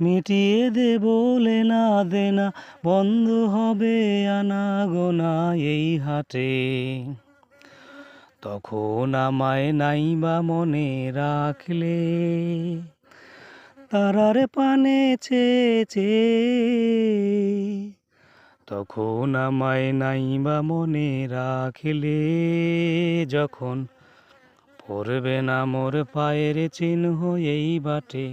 মিটিয়ে দে দেব লেনা দেনা বন্ধ হবে আনা গোনা এই হাটে। তখন আমায় নাই বা মনে রাখলে, তারার পানে চেয়েছে। তখন আমায় নাই বা মনে রাখলে, যখন পড়বে না মোর পায়ের চিহ্ন এই বাটে